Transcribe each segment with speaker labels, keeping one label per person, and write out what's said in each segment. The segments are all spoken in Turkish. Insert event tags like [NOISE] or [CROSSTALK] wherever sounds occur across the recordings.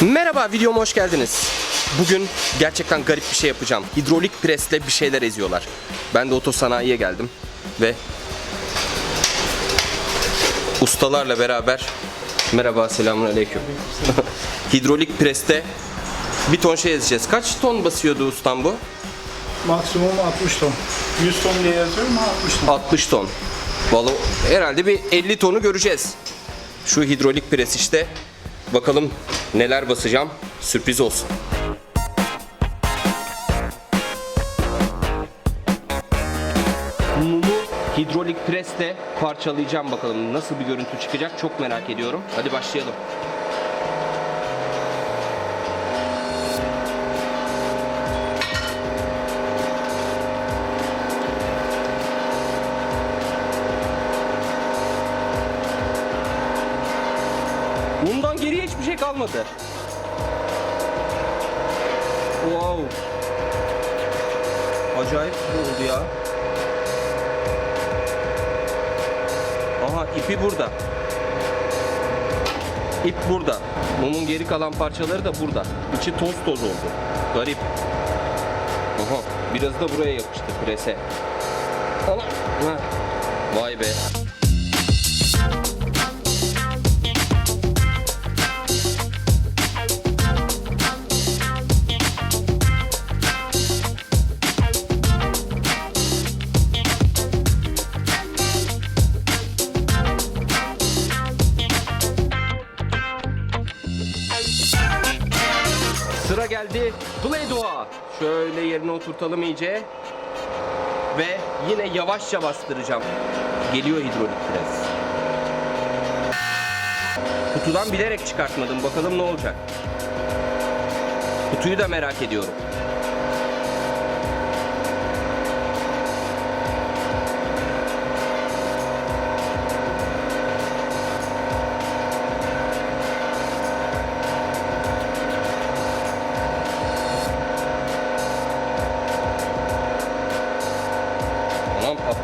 Speaker 1: Merhaba videoma hoş geldiniz. Bugün gerçekten garip bir şey yapacağım. Hidrolik presle bir şeyler eziyorlar. Ben de otosanayiye geldim ve ustalarla beraber merhaba selamun aleyküm. [LAUGHS] Hidrolik preste bir ton şey ezeceğiz. Kaç ton basıyordu ustam bu?
Speaker 2: Maksimum 60 ton. 100 ton diye yazıyorum ama 60 ton.
Speaker 1: 60 ton. Vallahi herhalde bir 50 tonu göreceğiz. Şu hidrolik pres işte. Bakalım neler basacağım. Sürpriz olsun. Mumu hidrolik presle parçalayacağım bakalım. Nasıl bir görüntü çıkacak çok merak ediyorum. Hadi başlayalım. Bundan geriye hiçbir şey kalmadı. Wow. Acayip oldu ya. Aha ipi burada. İp burada. Mumun geri kalan parçaları da burada. İçi toz toz oldu. Garip. Aha biraz da buraya yapıştı prese. Ana. Ha. Vay be. Sıra geldi Play-Doh'a. Şöyle yerine oturtalım iyice. Ve yine yavaşça bastıracağım. Geliyor hidrolik pres. Kutudan bilerek çıkartmadım. Bakalım ne olacak. Kutuyu da merak ediyorum.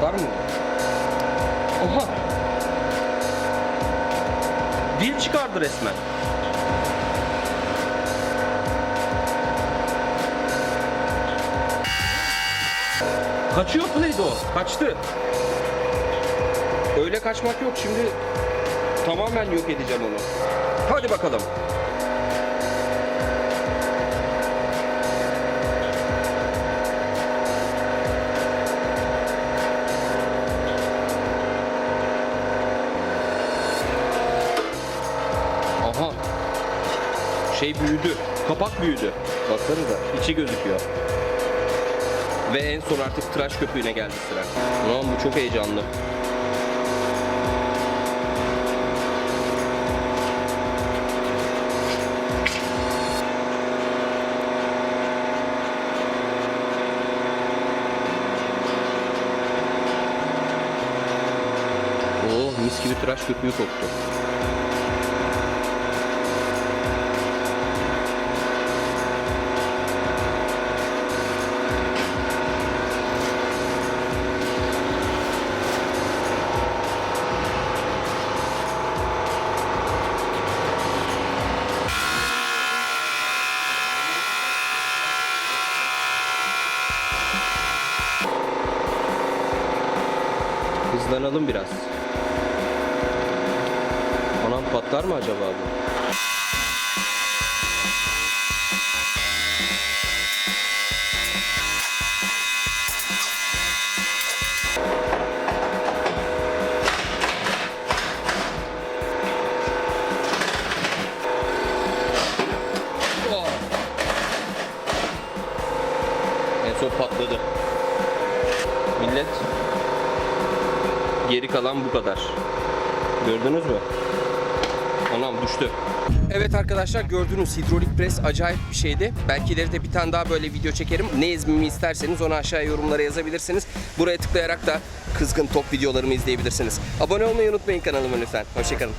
Speaker 1: Patlar mı? Oha! Dil çıkardı resmen. Kaçıyor Play-Doh. Kaçtı. Öyle kaçmak yok. Şimdi tamamen yok edeceğim onu. Hadi bakalım. Şey büyüdü. Kapak büyüdü. Baksanıza. içi gözüküyor. Ve en son artık tıraş köpüğüne geldi sıra. Ulan bu çok heyecanlı. Oo mis gibi tıraş köpüğü koktu. Hızlanalım biraz. Anam patlar mı acaba bu? En son patladı. Millet Geri kalan bu kadar. Gördünüz mü? Anam düştü. Evet arkadaşlar gördüğünüz hidrolik pres acayip bir şeydi. Belki ileride bir tane daha böyle video çekerim. Ne ezmemi isterseniz onu aşağıya yorumlara yazabilirsiniz. Buraya tıklayarak da kızgın top videolarımı izleyebilirsiniz. Abone olmayı unutmayın kanalıma lütfen. Hoşçakalın.